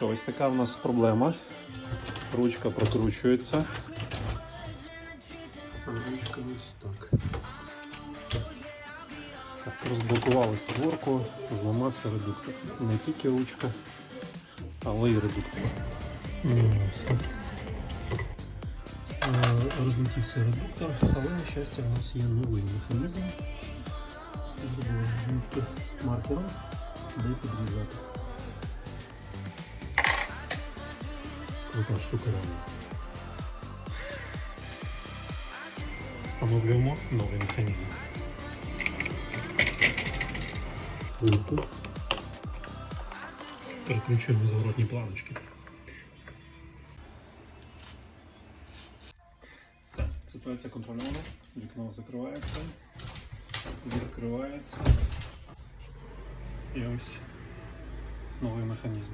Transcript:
що, ось така в нас проблема. Ручка прокручується. А ручка ось так. Так, розблокували створку, зламався редуктор. Не тільки ручка, але й редуктор. Е, Розлетівся редуктор, але на щастя в нас є новий механізм. Зробили маркером, де підрізати. Крута штука реально. Встановлюємо новий механізм. Вилку. Переключуємо зворотні планочки. Все, ситуація контрольована. Вікно закривається, відкривається. І ось новий механізм.